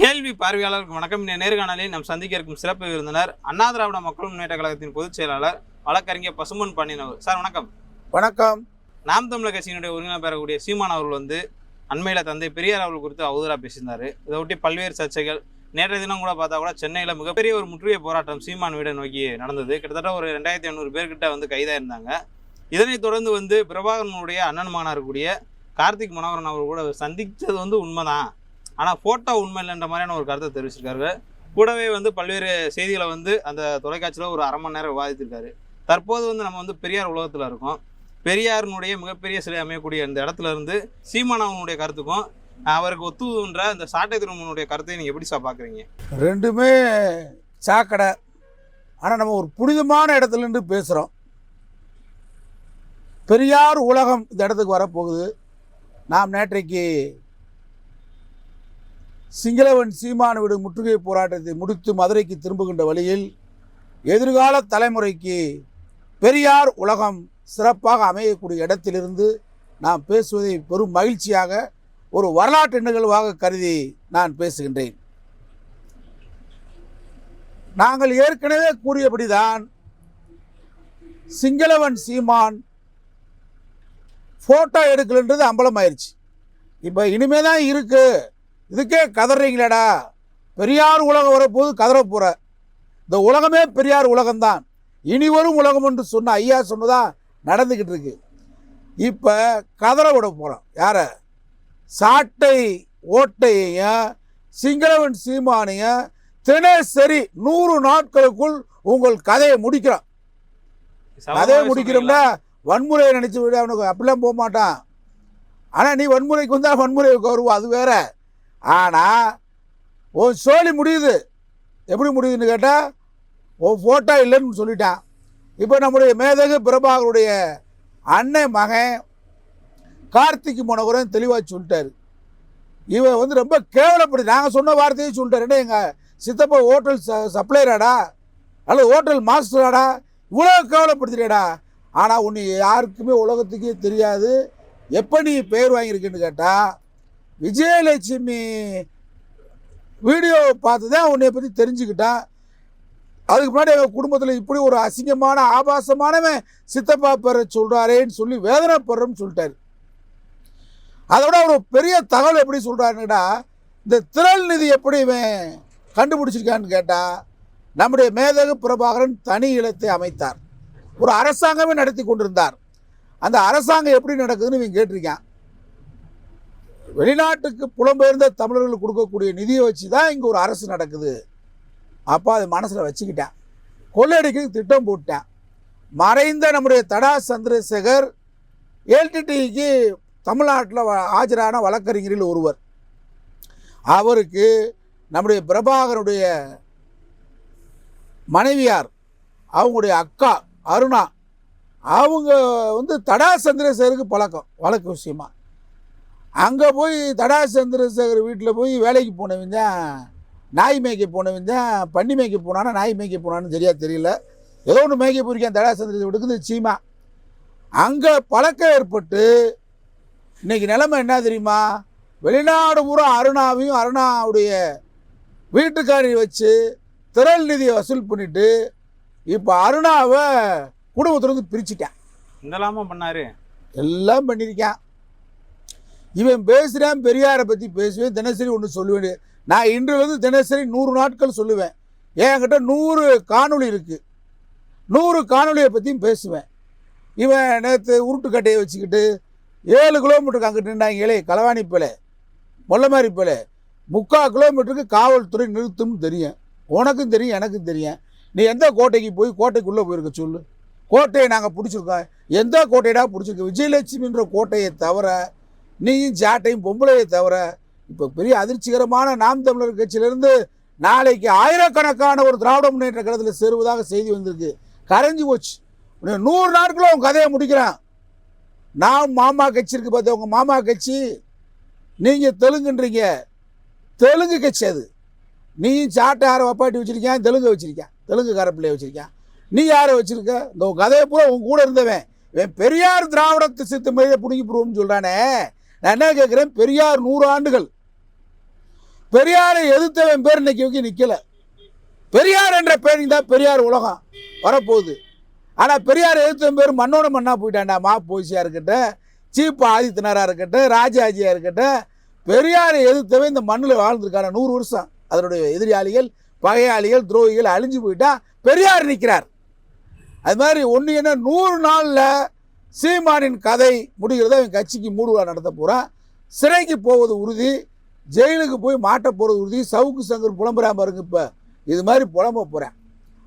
கேள்வி பார்வையாளருக்கு வணக்கம். இந்த நேர்காணலில் நாம் சந்திக்க இருக்கும் சிறப்பு விருந்தினர் அண்ணா திராவிட மக்கள் முன்னேற்ற கழகத்தின் பொதுச் செயலாளர் வழக்கறிஞர் பசும்பொன் பண்ணினவர் சார் வணக்கம். வணக்கம். நாம் தமிழர் கட்சியினுடைய ஒருங்கிணைப்பு பெறக்கூடிய சீமான் அவர்கள் வந்து அண்மையில் தந்தை பெரியார் அவர்கள் குறித்து அவதூறாக பேசியிருந்தாரு. இதை ஒட்டி பல்வேறு சர்ச்சைகள். நேற்றைய தினம் கூட பார்த்தா கூட சென்னையில் மிகப்பெரிய ஒரு முற்றுகை போராட்டம் சீமான் வீடை நோக்கி நடந்தது. கிட்டத்தட்ட ஒரு ரெண்டாயிரத்தி ஐநூறு பேர்கிட்ட வந்து கைதாக இருந்தாங்க இதனைத் தொடர்ந்து வந்து பிரபாகரனுடைய அண்ணன் மகனாக இருக்கக்கூடிய கார்த்திக் மனோகரன் அவர் கூட சந்தித்தது வந்து உண்மைதான். ஆனால் ஃபோட்டோ உண்மை இல்லைன்ற மாதிரியான ஒரு கருத்தை தெரிவிச்சிருக்காரு. கூடவே வந்து பல்வேறு செய்திகளை வந்து அந்த தொலைக்காட்சியில் ஒரு அரை மணி நேரம் விவாதித்திருக்காரு. தற்போது வந்து நம்ம வந்து பெரியார் உலகத்தில் இருக்கோம். பெரியாரினுடைய மிகப்பெரிய சிலை அமையக்கூடிய இந்த இடத்துல இருந்து சீமானவனுடைய கருத்துக்கும் அவருக்கு ஒத்துன்ற அந்த சாட்டை திருமணனுடைய கருத்தை நீங்கள் எப்படி சார் பார்க்குறீங்க ரெண்டுமே சாக்கடை. ஆனால் நம்ம ஒரு புனிதமான இடத்துல பேசுகிறோம் பெரியார் உலகம் இந்த இடத்துக்கு வரப்போகுது. நாம் நேற்றைக்கு சிங்களவன் சீமான வீடு முற்றுகை போராட்டத்தை முடித்து மதுரைக்கு திரும்புகின்ற வழியில் எதிர்கால தலைமுறைக்கு பெரியார் உலகம் சிறப்பாக அமையக்கூடிய இடத்திலிருந்து நாம் பேசுவதை பெரும் மகிழ்ச்சியாக ஒரு வரலாற்று நிகழ்வாக கருதி நான் பேசுகின்றேன். நாங்கள் ஏற்கனவே கூறியபடிதான் சிங்களவன் சீமான் ஃபோட்டோ எடுக்கலன்றது அம்பலமாயிருச்சு. இப்போ இனிமே தான் இருக்கு. இதுக்கே கதறீங்களேடா. பெரியார் உலகம் வரப்போது கதற போகிற இந்த உலகமே பெரியார் உலகம்தான். இனி வரும் உலகம் என்று சொன்ன ஐயா சொன்னதா நடந்துக்கிட்டு இருக்கு. இப்போ கதற விட போகிறோம் யாரை? சாட்டை ஓட்டையையும் சிங்களவன் சீமானையும் தினசரி நூறு நாட்களுக்குள் உங்கள் கதையை முடிக்கிறோம். கதையை முடிக்கிறோம்னா வன்முறையை நினச்சி விட அவனுக்கு அப்படிலாம் போக மாட்டான். ஆனால் நீ வன்முறைக்கு வந்தால் வன்முறைக்கு வருவோம் அது வேற. ஆனால் உன் சோழி முடியுது. எப்படி முடியுதுன்னு கேட்டால் உன் ஃபோட்டோ இல்லைன்னு சொல்லிட்டான். இப்போ நம்முடைய மேதகு பிரபாகருடைய அண்ணன் மகன் கார்த்திக் மனோகரன் தெளிவாக சொல்லிட்டாரு. இவன் வந்து ரொம்ப கேவலப்படி நாங்கள் சொன்ன வார்த்தையை சொல்லிட்டாரு. என்ன எங்கள் சித்தப்பா ஹோட்டல் ச சப்ளையராடா அல்லது ஹோட்டல் மாஸ்டராடா இவ்வளோ கேவலப்படுத்துறியடா? ஆனால் உன்னை யாருக்குமே உலகத்துக்கே தெரியாது. எப்போ நீ பெயர் வாங்கியிருக்குன்னு கேட்டால் விஜயலட்சுமி வீடியோ பார்த்து தான் உன்னை பற்றி தெரிஞ்சுக்கிட்டான் அதுக்கு முன்னாடி எங்கள் குடும்பத்தில் இப்படி ஒரு அசிங்கமான ஆபாசமானவன் சித்தப்பா பெற சொல்கிறாரேன்னு சொல்லி வேதனைப்படுறோம்னு சொல்லிட்டாரு. அதோட ஒரு பெரிய தகவல் எப்படி சொல்கிறாருன்னா இந்த திரள் நிதி எப்படி இவன் கண்டுபிடிச்சிருக்கான்னு கேட்டால் நம்முடைய மேதகு பிரபாகரன் தனி இல்லத்தை அமைத்தார். ஒரு அரசாங்கமே நடத்தி கொண்டிருந்தார். அந்த அரசாங்கம் எப்படி நடக்குதுன்னு இவன் கேட்டிருக்கான். வெளிநாட்டுக்கு புலம்பெயர்ந்த தமிழர்களுக்கு கொடுக்கக்கூடிய நிதியை வச்சு தான் இங்கே ஒரு அரசு நடக்குது. அப்போ அதை மனசில் வச்சுக்கிட்டேன். கொள்ளையடிக்கிறதுக்கு திட்டம் போட்டேன். மறைந்த நம்முடைய தடா சந்திரசேகர் எல்டிடிக்கு தமிழ்நாட்டில் வ- ஆஜரான வழக்கறிஞரில் ஒருவர். அவருக்கு நம்முடைய பிரபாகருடைய மனைவியார் அவங்களுடைய அக்கா அருணா அவங்க வந்து தடா சந்திரசேகருக்கு பழக்கம் வழக்கு விஷயமா. அங்கே போய் தடா சந்திரசேகர் வீட்டில் போய் வேலைக்கு போனவன் தான் நாய் மேய்க்க போனவன் தான் பன்னி மேய்க்க போனானா நாய் மேய்க்க போனான்னு சரியா தெரியல. ஏதோ ஒன்று மேய்க்க போயிருக்கேன் தடா சந்திரசேகர் வீட்டுக்கு இந்த சீமா. அங்கே பழக்கம் ஏற்பட்டு இன்னைக்கு நிலைமை என்ன தெரியுமா? வெளிநாடு பூரா அருணாவையும் அருணாவுடைய வீட்டுக்காரியை வச்சு திரள் நிதியை வசூல் பண்ணிட்டு இப்போ அருணாவை குடும்பத்திலிருந்து பிரிச்சுட்டான். இதெல்லாமா பண்ணாரு. எல்லாம் பண்ணியிருக்கான். இவன் பேசுகிறான் பெரியாரை பற்றி பேசுவேன் தினசரி ஒன்று சொல்லுவேன். நான் இன்றிலிருந்து தினசரி நூறு நாட்கள் சொல்லுவேன். என்கிட்ட நூறு காணொளி இருக்குது நூறு காணொலியை பற்றியும் பேசுவேன். இவன் நேற்று உருட்டுக்கட்டையை வச்சுக்கிட்டு ஏழு கிலோமீட்டருக்கு அங்கிட்டு நின்றாங்களே களவாணி பிள்ளை மொல்லமாரி பிள்ளை முக்கால் கிலோமீட்டருக்கு காவல்துறை நிறுத்தும்னு தெரியும். உனக்கும் தெரியும் எனக்கும் தெரியும். நீ எந்த கோட்டைக்கு போய் கோட்டைக்குள்ளே போயிருக்க சொல்லு. கோட்டையை நாங்கள் பிடிச்சிருக்கோம். எந்த கோட்டையடா பிடிச்சிருக்கோம்? விஜயலட்சுமின்ற கோட்டையை தவிர நீயும் ஜாட்டையும் பொம்பளையை தவிர இப்போ பெரிய அதிர்ச்சிகரமான நாம் தமிழர் கட்சியிலிருந்து நாளைக்கு ஆயிரக்கணக்கான ஒரு திராவிட முன்னேற்ற கழகத்தில் சேருவதாக செய்தி வந்திருக்கு. கரைஞ்சி போச்சு. நூறு நாட்களும் உன் கதையை முடிக்கிறான். நான் மாமா கட்சி இருக்கு பார்த்து உங்கள் மாமா கட்சி? நீங்கள் தெலுங்குன்றீங்க. தெலுங்கு கட்சி அது. நீயும் சாட்டை யாரை வப்பாட்டி வச்சிருக்கேன் தெலுங்கு வச்சுருக்கேன் தெலுங்கு கரப்பிள்ளையை வச்சுருக்கேன் நீ யாரை வச்சுருக்க? இந்த உன் கதையை பூரா உன் கூட இருந்தவன். இவன் பெரியார் திராவிடத்தை சித்து மனித பிடுங்கி போடுவோம்னு சொல்கிறானே நான் என்ன கேட்குறேன் பெரியார் நூறு ஆண்டுகள். பெரியாரை எதிர்த்தவன் பேர் இன்னைக்கு வரைக்கும் நிற்கல பெரியார் என்ற பேரிங் தான் பெரியார் உலகம் வரப்போகுது. ஆனால் பெரியார் எதிர்த்தவன் பேர் மண்ணோட மண்ணாக போயிட்டான்டா. மா போசியாக இருக்கட்டும் சீப் ஆதித்தனாராக இருக்கட்டும் ராஜாஜியாக இருக்கட்டும் பெரியாரை எதிர்த்தவன் இந்த மண்ணில் வாழ்ந்துருக்கான நூறு வருஷம். அதனுடைய எதிரியாளிகள் பகையாளிகள் துரோகிகள் அழிஞ்சு போயிட்டா பெரியார் நிற்கிறார் அது மாதிரி ஒன்று என்ன நூறு நாளில் சீமானின் கதை முடிகிறத அவன் கட்சிக்கு மூடுவிழா நடத்த போகிறான் சிறைக்கு போவது உறுதி ஜெயிலுக்கு போய் மாட்ட போகிறது உறுதி சவுக்கு சங்கர் புலம்புறாம பாருங்க இப்போ. இது மாதிரி புலம்ப போகிறேன்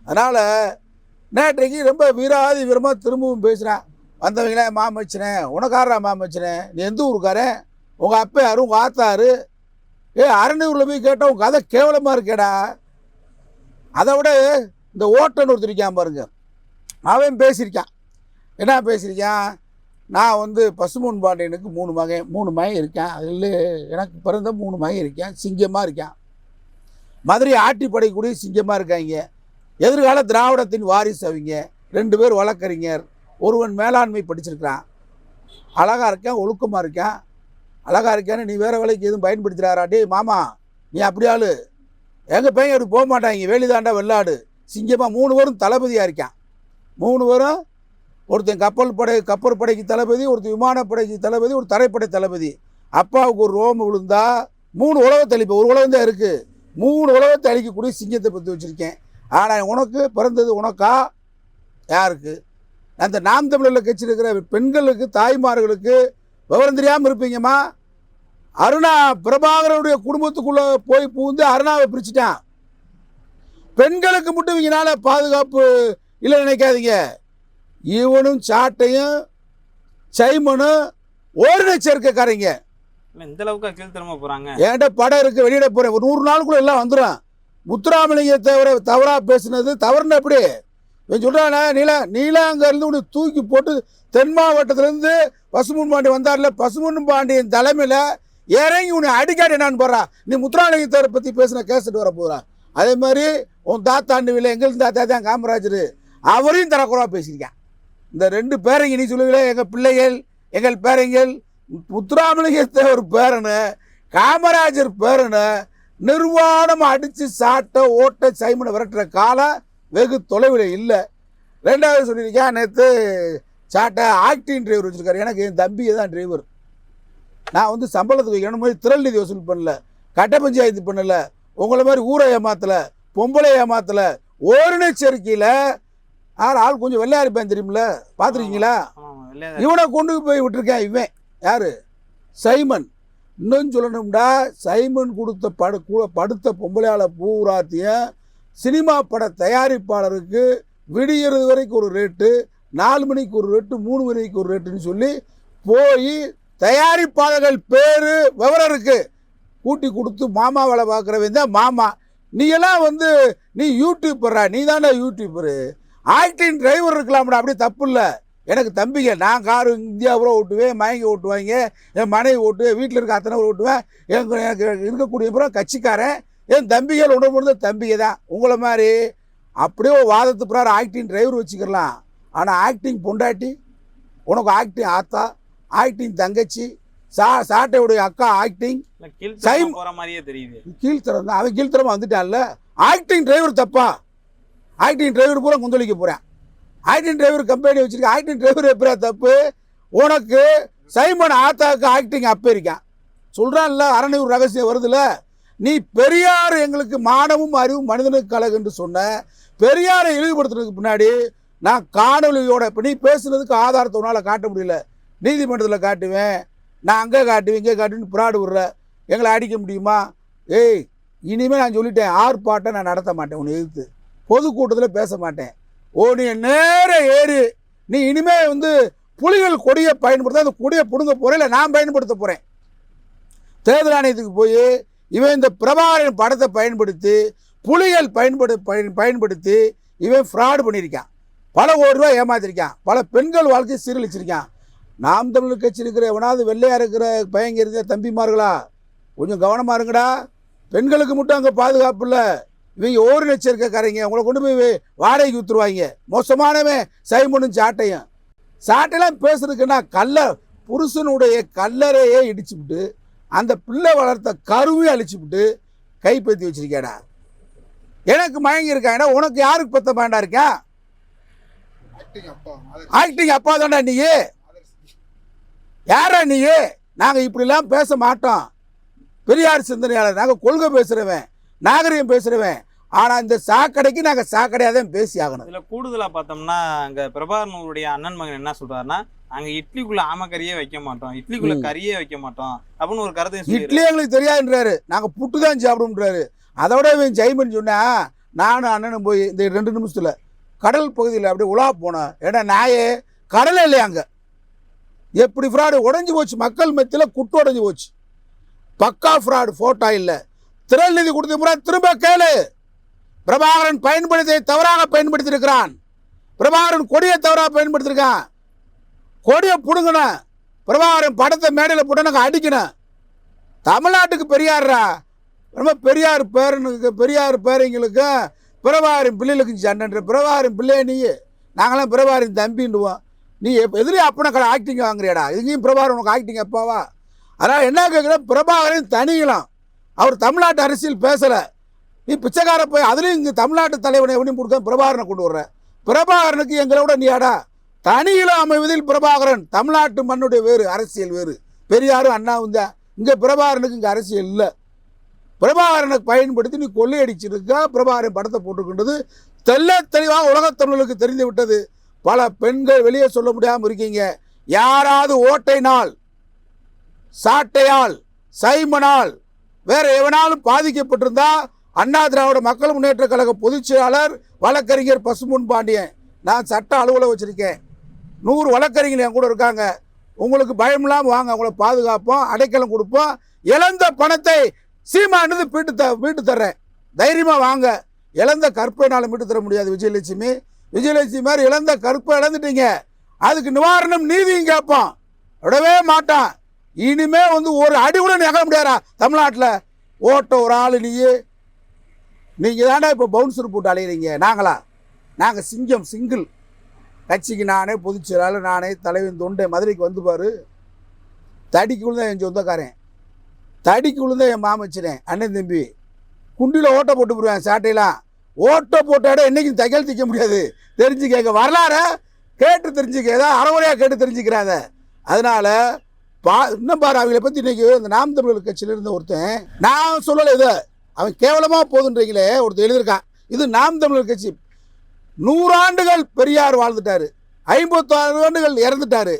அதனால் நேற்றைக்கு ரொம்ப வீராதி வீரமாக திரும்பவும் பேசுகிறேன் வந்தவங்களே மாமச்சனே உனக்காரா மாமச்சனே? நீ எந்த ஊருக்காரன்? உங்கள் அப்பா யாரும் உங்கள் ஆத்தாரு ஏ அரணியூரில் போய் கேட்டால் உங்கள் கதை கேவலமாக இருக்கேடா. அதை விட இந்த ஓட்டன் ஒருத்தர் இருக்கான் பாருங்க. அவன் பேசியிருக்கான். என்ன பேசியிருக்கேன் நான் வந்து பசுமூன் பாண்டியனுக்கு மூணு மகன் மூணு மகன் இருக்கேன். அதில் எனக்கு பிறந்த மூணு மகன் இருக்கேன். சிங்கமாக இருக்கேன். மதுரை ஆட்டி படைக்கூடிய சிங்கமாக இருக்காங்க. எதிர்கால திராவிடத்தின் வாரிசு அவங்க. ரெண்டு பேர் வழக்கறிஞர். ஒருவன் மேலாண்மை படிச்சிருக்கிறான். அழகாக இருக்கேன் ஒழுக்கமாக இருக்கேன். அழகாக இருக்கேன்னு நீ வேறு வேலைக்கு எதுவும் பயன்படுத்துகிறாராட்டி மாமா நீ அப்படி ஆளு. எங்கள் பையன் அப்படி போக மாட்டாங்க வேலிதாண்டா வெள்ளாடு. சிங்கமாக மூணு பேரும் தளபதியாக இருக்கான். மூணு பேரும் ஒருத்தன் கப்பல் படை கப்பல் படைக்கு தளபதி ஒருத்தன் விமானப்படைக்கு தளபதி ஒரு தரைப்படை தளபதி. அப்பாவுக்கு ஒரு ரோம் விழுந்தா மூணு உலகத்தை அழிப்பேன் ஒரு உலகம் தான் இருக்குது மூணு உலகத்தை அழிக்கக்கூடிய சிங்கத்தை பற்றி வச்சுருக்கேன். ஆனால் உனக்கு பிறந்தது உனக்கா? யாருக்கு? அந்த நாம் தமிழரில் கட்சியிருக்கிற பெண்களுக்கு தாய்மார்களுக்கு விவரம் தெரியாமல் இருப்பீங்கம்மா. அருணா பிரபாகரனுடைய குடும்பத்துக்குள்ளே போய் பூந்து அருணாவை பிரிச்சுட்டான். பெண்களுக்கு மட்டும் இவங்கனால பாதுகாப்பு இல்லை நினைக்காதீங்க. இவனும் சாட்டையும் சைமனும் ஓரின சேர்க்கைக்காரங்க இல்லை இந்த அளவுக்கு கீழ்த்தரமா போகிறாங்க என்கிட்ட படம் இருக்கு வெளியிட போகிறேன் ஒரு நூறு நாளுக்குள்ள எல்லாம் வந்துடும் முத்துராமலிங்க தவிர தவறாக பேசுனது தவறுன்னு எப்படி? இவன் சொல்கிறானே நீலா நீலாங்கருந்து உன்னை தூக்கி போட்டு தென் மாவட்டத்திலேருந்து பசுமுன் பாண்டி வந்தார்ல பசுமுன் பாண்டியன் தலைமையில் இறங்கி உன்னை அடிக்காடி நான் போடுறா. நீ முத்துராமலிங்கத்தவரை பற்றி பேசின கேசட் வர போகிறா அதே மாதிரி உன் தாத்தாண்டுவில் எங்கள் தாத்தா தான் காமராஜர். அவரையும் தரக்குறவா பேசியிருக்கான். இந்த ரெண்டு பேரைங்க நீ சொல்லுவீங்களே எங்கள் பிள்ளைகள் எங்கள் பேரங்கள் முத்துராமலிங்கத்தேவர் பேரனை காமராஜர் பேரனை நிர்வாணம் அடித்து சாட்ட ஓட்ட சைமனை விரட்டுற காலம் வெகு தொலைவில் இல்லை. ரெண்டாவது சொல்லியிருக்கேன் நேற்று சாட்டை ஆக்டிங் டிரைவர் வச்சுருக்காரு. எனக்கு என் தம்பியை தான் டிரைவர் நான் வந்து சம்பளத்துக்கு வைக்கணும். மாதிரி திரள் நிதி வசூல் பண்ணல. கட்ட பஞ்சாயத்து பண்ணலை. உங்களை மாதிரி ஊரை ஏமாத்தலை பொம்பளை ஏமாத்தலை ஓரினச்சேர்க்கையில் ஆள் ஆள் கொஞ்சம் வெள்ளையா இருப்பேன் பார்த்துருக்கீங்களா? இவனை கொண்டு போய் விட்டுருக்கேன் இவன். யாரு? சைமன். இன்னும் சொல்லணும்டா சைமன் கொடுத்த படு கூட படுத்த பொம்பளையால பூராத்தியம் சினிமா பட தயாரிப்பாளருக்கு விடியறது வரைக்கும் ஒரு ரேட்டு நாலு மணிக்கு ஒரு ரேட்டு மூணு மணிக்கு ஒரு ரேட்டுன்னு சொல்லி போய் தயாரிப்பாளர்கள் பேர் விவரம் இருக்கு. கூட்டி கொடுத்து மாமா வேலை பார்க்குறவன் தான் மாமா. நீ எல்லாம் வந்து நீ யூடியூப்பரா நீ தானே யூடியூப்பரு ஆக்டிங் டிரைவர் இருக்கலாம்டா அப்படியே தப்பு இல்லை எனக்கு தம்பிங்க நான் காரு இந்தியா பூரா ஓட்டுவேன் மயங்கி ஓட்டுவாங்க. என் மனைவி ஓட்டுவேன் வீட்டில் இருக்க அத்தனை ஓட்டுவேன். எனக்கு எனக்கு இருக்கக்கூடிய பூரா கட்சிக்காரன் என் தம்பிகள் உணவு முடிந்த தம்பிங்க தான். உங்களை மாதிரி அப்படியே வாதத்து பிறார் ஆக்டிங் டிரைவர் வச்சுக்கலாம் ஆனால் ஆக்டிங் பொண்டாட்டி உனக்கு ஆக்டிங் ஆத்தா ஆக்டிங் தங்கச்சி சா சாட்டையுடைய அக்கா ஆக்டிங் சைம்- போகிற மாதிரியே தெரியுது. கீழ்த்தரம் தான். அவன் கீழ்த்தரமா வந்துட்டான்ல. ஆக்டிங் டிரைவர் தப்பா? ஆக்டிங் டிரைவர் பூரா கொந்தளிக்க போகிறேன் ஆக்டிங் டிரைவர் கம்பெனி வச்சுருக்கேன் ஆக்டிங் டிரைவர் எப்படியா தப்பு? உனக்கு சைமன் ஆத்தாக்கு ஆக்டிங் அப்போ இருக்கான் சொல்கிறான்ல அரணையூர் ரகசியம் வருதுல்ல நீ பெரியார் எங்களுக்கு மானமும் அறிவும் மனிதனுக்கு கழகுன்னு சொன்ன பெரியாரை இழிவுபடுத்துறதுக்கு பின்னாடி நான் காணொலியோட இப்போ நீ பேசுனதுக்கு ஆதாரத்தை உன்னால் காட்ட முடியல. நீதிமன்றத்தில் காட்டுவேன். நான் அங்கே காட்டுவேன் இங்கே காட்டுவேன்னு புறாடு விடுற. எங்களை அடிக்க முடியுமா? ஏய் இனிமேல் நான் சொல்லிட்டேன் ஆர்ப்பாட்டம் நான் நடத்த மாட்டேன் உன்னை எதிர்த்து. பொதுக்கூட்டத்தில் பேச மாட்டேன். ஓ நீ நேர ஏறு. நீ இனிமே வந்து புலிகள் கொடியை பயன்படுத்த அந்த கொடியை பிடுங்க போகிறேன் இல்லை நான் பயன்படுத்த போகிறேன் தேர்தல் ஆணையத்துக்கு போய் இவன் இந்த பிரபாகரன் படத்தை பயன்படுத்தி புலிகள் பயன்படு பயன் பயன்படுத்தி இவன் ஃப்ராடு பண்ணியிருக்கான். பல கோடி ரூபா ஏமாத்திருக்கான். பல பெண்கள் வாழ்க்கையை சீரழிச்சிருக்கான். நாம் தமிழ் கட்சி இருக்கிற எவனாவது வெள்ளையாக இருக்கிற பையங்க இருந்த தம்பிமார்களா? கொஞ்சம் கவனமாக இருங்கடா. பெண்களுக்கு மட்டும் அங்கே பாதுகாப்பு இல்லை. இவங்க ஓரி லட்சம் இருக்கக்காரங்க உங்களை கொண்டு போய் வாடகைக்கு விற்றுருவாங்க மோசமானவன் சைமனும் சாட்டையும். சாட்டையெல்லாம் பேசுறதுக்குன்னா கல்ல புருஷனுடைய கல்லறையே இடிச்சுவிட்டு அந்த பிள்ளை வளர்த்த கருவையும் அழிச்சுவிட்டு கைப்பற்றி வச்சிருக்கியாடா எனக்கு மயங்கி இருக்காடா உனக்கு யாருக்கு பத்த வேண்டா இருக்கா? ஆக்டிங் அப்பா அது நீ. யாரா நீ? நாங்கள் இப்படிலாம் பேச மாட்டோம். பெரியார் சிந்தனையாளர் நாங்கள் கொள்கை பேசுகிறவன் நாகரிகம் பேசுகிறவன் ஆனால் இந்த சாக்கடைக்கு நாங்கள் சாக்கடையாக தான் பேசி ஆகணும். இதுல கூடுதலா பார்த்தோம்னா அங்க பிரபாகரனுடைய அண்ணன் மகன் என்ன சொல்றாருன்னா நாங்க இட்லிக்குள்ள ஆமக்கறியே வைக்க மாட்டோம். இட்லிக்குள்ள. கறியே வைக்க மாட்டோம். அப்படின்னு ஒரு சொல்லி இட்லி எங்களுக்கு தெரியாதுன்றாரு. நாங்கள் புட்டு தான் சாப்பிடும்ன்றாரு. அதோட இவன் ஜெய்மன் சொன்னா நானும் அண்ணனும் போய் இந்த ரெண்டு நிமிஷத்தில் கடல் பகுதியில் அப்படியே உலா போனோம் ஏன்னா நாயே கடல் இல்லையா அங்கே? எப்படி ஃப்ராடு உடஞ்சி போச்சு? மக்கள் மத்தியில் குட்டு உடஞ்சி போச்சு. பக்கா ஃப்ராடு ஃபோட்டோ இல்லை. திரள் நிதி கொடுத்த முறை திரும்ப கேளு. பிரபாகரன் பயன்படுத்தி தவறாக பயன்படுத்தியிருக்கிறான். பிரபாகரன் கொடியை தவறாக பயன்படுத்தியிருக்கான். கொடியை பிடுங்கணும். பிரபாகரன் படத்தை மேடையில் போட்டு நாங்கள் அடிக்கணும். தமிழ்நாட்டுக்கு பெரியார்ரா? ரொம்ப பெரியார் பேரனுக்கு பெரியார் பேரங்களுக்கு பிரபாகரன் பிள்ளைகளுக்கு சண்டைன்ற பிரபாகரன் பிள்ளைய நீ. நாங்களாம் பிரபாகரன் தம்பின்னுவோம். நீ எப்ப- அப்பனை கடை ஆக்டிங் வாங்குறியாடா? இதுலேயும் பிரபாகரன் உனக்கு ஆக்டிங் எப்பாவா? அதனால் என்ன கேட்குற பிரபாகரன் தனிக்கலாம் அவர் தமிழ்நாட்டு அரசியல் பேசலை. நீ பிச்சைக்கார போய் அதுலேயும் இங்கே தமிழ்நாட்டு தலைவனை எப்படி கொடுக்க பிரபாகரனை கொண்டு வர்ற. பிரபாகரனுக்கு எங்களோட நீயாடா தனியிலும் அமைவதில் பிரபாகரன். தமிழ்நாட்டு மண்ணுடைய வேறு அரசியல் வேறு. பெரியாரும் அண்ணாவும் தான் இங்கே பிரபாகரனுக்கு இங்கே அரசியல் இல்லை. பிரபாகரனை பயன்படுத்தி நீ கொள்ளையடிச்சிருக்கா? பிரபாகரன் படத்தை போட்டுக்கின்றது தெல்ல தெளிவாக உலகத்தமிழர்களுக்கு தெரிந்து விட்டது. பல பெண்கள் வெளியே சொல்ல முடியாமல் இருக்கீங்க. யாராவது ஓட்டைனால் சாட்டையால் சைமனால் வேறு எவனாலும் பாதிக்கப்பட்டிருந்தா அண்ணா திராவிட மக்கள் முன்னேற்ற கழக பொதுச் செயலாளர் வழக்கறிஞர் பசுமுன் பாண்டியன். நான் சட்ட அலுவலகம் வச்சுருக்கேன். நூறு வழக்கறிஞர் என் கூட இருக்காங்க. உங்களுக்கு பயமில்லாமல் வாங்க உங்களை பாதுகாப்போம் அடைக்கலம் கொடுப்போம். இழந்த பணத்தை சீமானது வீட்டு த வீட்டு தர்றேன். தைரியமாக வாங்க. இழந்த கற்பைனால் மீட்டு தர முடியாது விஜயலட்சுமி. விஜயலட்சுமி மாதிரி இழந்த கற்பை இழந்துட்டீங்க. அதுக்கு நிவாரணம் நீதியும் கேட்போம். விடவே மாட்டான். இனிமே வந்து ஒரு அடி கூட நகர முடியாதா தமிழ்நாட்டில். ஓட்ட ஒரு ஆள் நீ நீங்கள் தானே இப்போ பவுன்சர் போட்டு அலையிறீங்க? நாங்களா? நாங்கள் சிங்கம் சிங்கிள் கட்சிக்கு நானே பொதுச் செயலாளர் நானே தலைவன் தொண்டை மதுரைக்கு வந்து தடிக்கு விழுந்தா என் சொந்தக்காரன். தடிக்கு விழுந்தா என் மாமச்சினேன் அண்ணன் தம்பி. குண்டியில் ஓட்டை போட்டு போடுவேன் சாட்டையெல்லாம். ஓட்டை போட்டாட என்றைக்கும் தையல் திக்க முடியாது. தெரிஞ்சு கேட்க வரலாற கேட்டு தெரிஞ்சுக்க ஏதாவது அறவுரையாக கேட்டு தெரிஞ்சுக்கிறாத அதனால் பா இன்னும் பாரு அவங்கள பற்றி இன்றைக்கி இந்த நாம் தமிழர் கட்சியில் இருந்த ஒருத்தன் நான் சொல்லலை இதை. அவன் கேவலமாக போதுன்றீங்களே ஒருத்தர் எழுதியிருக்கான். இது நாம் தமிழர் கட்சி. நூறாண்டுகள் பெரியார் வாழ்ந்துட்டாரு. ஐம்பத்தாறு ஆண்டுகள் இறந்துட்டாரு.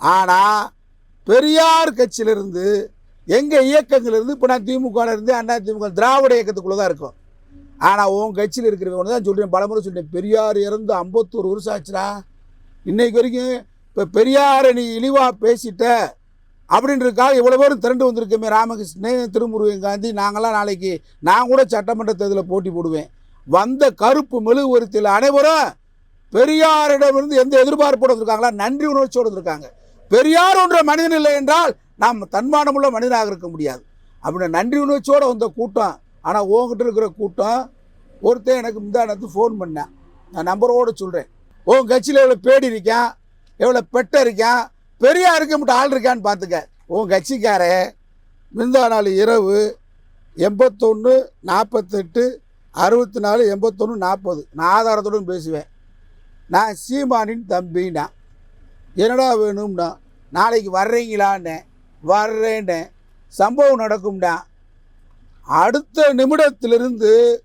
ஆனால் பெரியார் கட்சியிலிருந்து எங்கள் இயக்கங்கள் இருந்து இப்போ நான் திமுக இருந்து அண்ணா திமுக திராவிட இயக்கத்துக்குள்ளே தான் இருக்கும். ஆனால் உன் கட்சியில் இருக்கிறவங்க தான் சொல்கிறேன் பலமுறை சொல்லிட்டேன் பெரியார் இறந்து ஐம்பத்தோரு வருஷம் ஆச்சுடா. இன்றைக்கு வரைக்கும் இப்போ பெரியாரை நீ இழிவாக பேசிட்ட அப்படின்றதுக்காக இவ்வளோ பேரும் திரண்டு வந்திருக்கோமே. ராமகிருஷ்ணன் திருமுருகன் காந்தி நாங்களாம் நாளைக்கு நான் கூட சட்டமன்ற தேர்தலில் போட்டி போடுவேன். வந்த கருப்பு மெழுகுவரத்தில் அனைவரும் பெரியாரிடமிருந்து எந்த எதிர்பார்ப்போடு இருக்காங்களா நன்றி உணர்ச்சியோடு இருந்திருக்காங்க பெரியார் ஒன்ற மனிதன் இல்லை என்றால் நாம் தன்மானமுள்ள மனிதனாக இருக்க முடியாது. அப்படின்னு நன்றி உணர்ச்சியோடு வந்த கூட்டம். ஆனால் உங்ககிட்ட இருக்கிற கூட்டம் ஒருத்தன் எனக்கு முந்தானத்து ஃபோன் பண்ணேன். நான் நம்பரோடு சொல்கிறேன் உன் கட்சியில் எவ்வளோ பேடி இருக்கேன்? எவ்வளோ பெட்டை இருக்கேன்? பெரியாருக்கு மட்டும் ஆள் இருக்கான்னு பார்த்துக்க. உன் கட்சிக்காரே முந்தா நாள் இரவு எண்பத்தொன்று நாற்பத்தெட்டு அறுபத்தி நாலு எண்பத்தொன்று நாற்பது நான் ஆதாரத்துடன் பேசுவேன். நான் சீமானின் தம்பின்னா. என்னடா வேணும்னா நாளைக்கு வர்றீங்களான்னேன் வர்றேன்னேன் சம்பவம் நடக்கும்டா. அடுத்த நிமிடத்திலிருந்து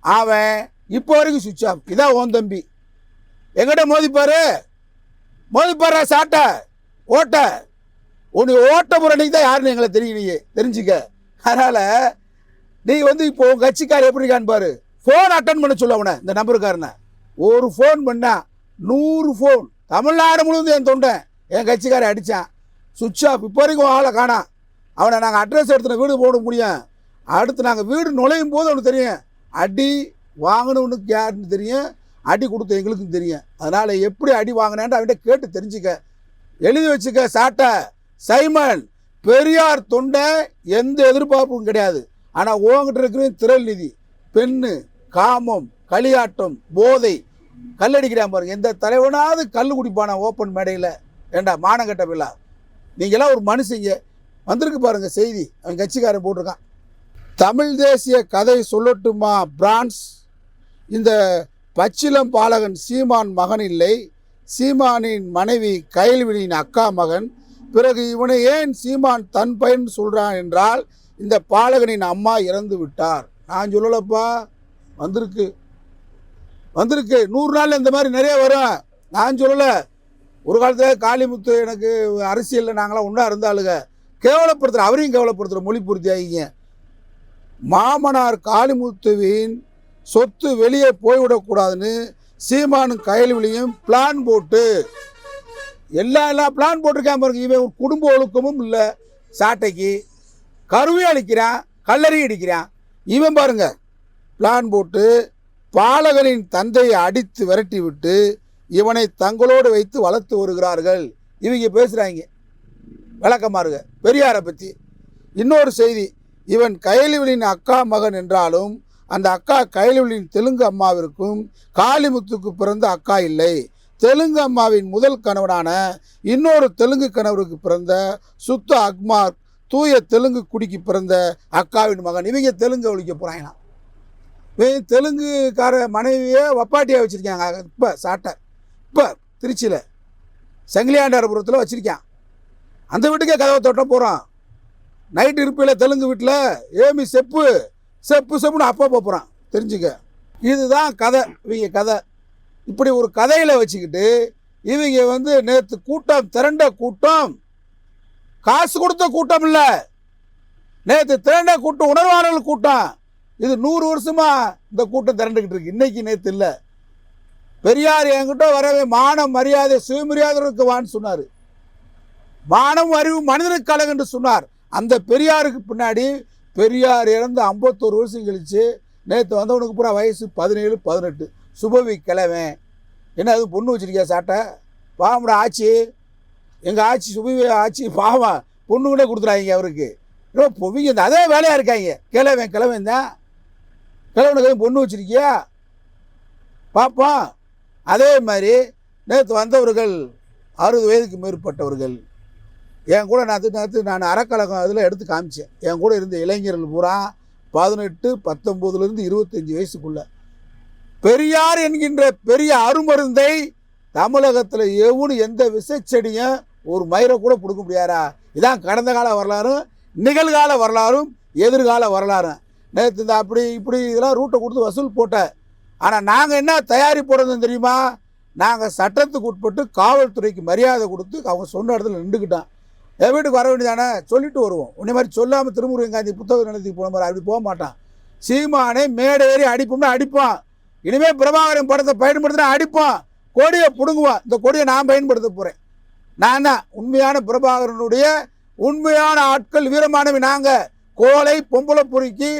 அவன் இப்போ வரைக்கும் சுவிட்ச் ஆஃப் இதான் உன் தம்பி. எங்கிட்ட மோதிப்பாரு? மோதிப்பாரா சாட்டை? ஓட்ட. உனக்கு ஓட்ட முறைக்கு தான் யாருன்னு எங்களை தெரியலையே தெரிஞ்சுக்க. அதனால் நீ வந்து இப்போ உன் கட்சிக்கார் எப்படி இருக்கான்னு பாரு. ஃபோன் அட்டன் பண்ண சொல்ல அவனை இந்த நம்பருக்காரனை. ஒரு ஃபோன் பண்ணா நூறு ஃபோன் தமிழ்நாடு முழுவதும் என் தொண்டன் என் கட்சிக்காரன் அடித்தான் சுவிட்ச் ஆஃப். இப்போ வரைக்கும் ஆளை காணாம் அவனை நாங்கள் அட்ரஸ் எடுத்துன வீடு போட முடியும். அடுத்து நாங்கள் வீடு நுழையும் போது அவனுக்கு தெரியும். அடி வாங்கினவனுக்கு யாருன்னு தெரியும். அடி கொடுத்த எங்களுக்கும் தெரியும். அதனால் எப்படி அடி வாங்கினேன்ட்டு அவன்கிட்ட கேட்டு தெரிஞ்சுக்க. எழுதி வச்சுக்க சாட்டை. சைமன் பெரியார் தொண்டை எந்த எதிர்பார்ப்பும் கிடையாது. ஆனால் உங்ககிட்ட இருக்கிற திரள் நிதி. பெண்ணு காமம் களியாட்டம் போதை. கல்லடிக்கிறான் பாருங்க எந்த தலைவனாவது கல் குடிப்பானா ஓப்பன் மேடையில்? ஏண்டா மானங்கட்ட பிள்ளா. நீங்களாம் ஒரு மனுஷங்க. வந்திருக்கு பாருங்க செய்தி. அவன் கட்சிக்காரன் போட்டிருக்கான். தமிழ் தேசிய கதை சொல்லட்டுமா பிரான்ஸ்? இந்த பச்சிலம் பாலகன் சீமான் மகன் இல்லை. சீமானின் மனைவி கைல்வினியின் அக்கா மகன் பிறகு இவனை ஏன் சீமான் தன் பையன் சொல்கிறான் என்றால் இந்த பாலகனின் அம்மா இறந்து விட்டார். நான் சொல்லலப்பா வந்திருக்கு. வந்திருக்கு. நூறு நாள் இந்த மாதிரி நிறைய வரும். நான் சொல்லலை. ஒரு காலத்தில் காளிமுத்து எனக்கு அரசியலில் நாங்களாம் ஒன்றா இருந்தாளுங்க. கேவலப்படுத்துகிற அவரையும் கேவலப்படுத்துகிற மொழி பூர்த்தி ஆகிங்க மாமனார் காளிமுத்துவின் சொத்து வெளியே போய்விடக்கூடாதுன்னு சீமானும் கயல்விழியும் பிளான் போட்டு. எல்லா எல்லா பிளான் போட்டிருக்கான் பாருங்க. இவன் ஒரு குடும்ப ஒழுக்கமும் இல்லை. சாட்டைக்கு கருவி அடிக்கிறான் கல்லறி அடிக்கிறான். இவன் பாருங்க பிளான் போட்டு பாலகனின் தந்தையை அடித்து விரட்டி விட்டு இவனை தங்களோடு வைத்து வளர்த்து வருகிறார்கள். இவங்க பேசுகிறாங்க விளக்கமாறுங்க பெரியாரை பற்றி இன்னொரு செய்தி இவன் கைலிவலின் அக்கா மகன் என்றாலும் அந்த அக்கா கைலிவலின் தெலுங்கு அம்மாவிற்கும் காளிமுத்துக்கு பிறந்த அக்கா இல்லை. தெலுங்கு அம்மாவின் முதல் கணவனான இன்னொரு தெலுங்கு கணவருக்கு பிறந்த சுத்த அக்மார் தூய தெலுங்கு குடிக்கு பிறந்த அக்காவின் மகன். இவங்க தெலுங்கு ஒழிக்க போகிறாங்களாம் இவங்க தெலுங்குக்கார மனைவியை வப்பாட்டியாக வச்சுருக்காங்க. இப்போ சாட்டை இப்போ திருச்சியில் சங்கிலியாண்டாரபுரத்தில் வச்சுருக்கான். அந்த வீட்டுக்கே கதவை தொட்ட போகிறான் நைட்டு இருப்பில் தெலுங்கு வீட்டில் ஏமி செப்பு செப்பு செப்புன்னு அப்போ போகிறான் தெரிஞ்சுக்க. இதுதான் கதை. இவங்க கதை. இப்படி ஒரு கதையில் வச்சுக்கிட்டு இவங்க வந்து நேற்று கூட்டம் திரண்ட கூட்டம். காசு கொடுத்த கூட்டம் இல்லை. நேற்று திரண்ட கூட்டம் உணர்வாளர்கள் கூட்டம். இது நூறு வருஷமா இந்த கூட்டம் திரண்டுக்கிட்டு இருக்கு. இன்னைக்கு நேற்று இல்லை. பெரியார் என்கிட்ட வரவே மானம் மரியாதை சுயமரியாதை வான்னு சொன்னார். மானம் அறிவு மனிதனுக்கு கலகு என்று சொன்னார். அந்த பெரியாருக்கு பின்னாடி பெரியார் இறந்து ஐம்பத்தோரு வருஷம் கழிச்சு நேற்று வந்தவனுக்கு பூரா வயசு பதினேழு பதினெட்டு. சுபவி கிழவன். என்ன அது பொண்ணு வச்சுருக்கியா சாட்டை? பாவம்டா ஆச்சி. எங்கள் ஆச்சி சுபவி ஆச்சி பாவம். பொண்ணு கூட கொடுத்துறாங்க அவருக்கு. இன்னும் பொவிங்க இந்த அதே வேலையாக இருக்காங்க. கிழவன் கிழவன் தான். கிழவனுக்கு பொண்ணு வச்சுருக்கியா? பார்ப்போம் அதே மாதிரி நேற்று வந்தவர்கள் அறுபது வயதுக்கு மேற்பட்டவர்கள். என் கூட நேற்று நேற்று நான் அறக்கழகம் அதில் எடுத்து காமிச்சேன். என் கூட இருந்த இளைஞர்கள் பூரா பதினெட்டு பத்தொம்போதுலேருந்து இருபத்தஞ்சி வயசுக்குள்ள. பெரியார் என்கின்ற பெரிய அருமருந்தை தமிழகத்தில் எவனும் எந்த விசைச்செடியும் ஒரு மயிரை கூட கொடுக்க முடியாரா இதான் கடந்த கால வரலாறும் நிகழ்கால வரலாறும் எதிர்கால வரலாறும் நேற்று இந்த அப்படி இப்படி இதெல்லாம் ரூட்டை கொடுத்து வசூல் போட்டேன். ஆனால் நாங்கள் என்ன தயாரி போடுறதுன்னு தெரியுமா? நாங்கள் சட்டத்துக்கு உட்பட்டு காவல்துறைக்கு மரியாதை கொடுத்து அவங்க சொன்ன இடத்துல நின்றுக்கிட்டோம். என் வீட்டுக்கு வர வேண்டியதானே? சொல்லிட்டு வருவோம். உன்னை மாதிரி சொல்லாமல் திருமுருகன் காந்தி புத்தக நிலையத்துக்கு போன மாதிரி அப்படி போக மாட்டான். சீமானை மேடை ஏறி அடிப்போம்னா அடிப்பான். இனிமேல் பிரபாகரன் படத்தை பயன்படுத்தினா அடிப்பான். கொடியை பிடுங்குவான். இந்த கொடியை நான் பயன்படுத்த போகிறேன் நான் தான் உண்மையான பிரபாகரனுடைய உண்மையான ஆட்கள் வீரமானவி நாங்கள் கோலை பொம்பளை பொறுக்கி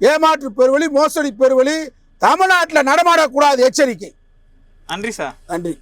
ஏமாற்று பெருவழி மோசடி பெருவழி தமிழ்நாட்டில் நடமாடக்கூடாது எச்சரிக்கை. நன்றி சார். நன்றி.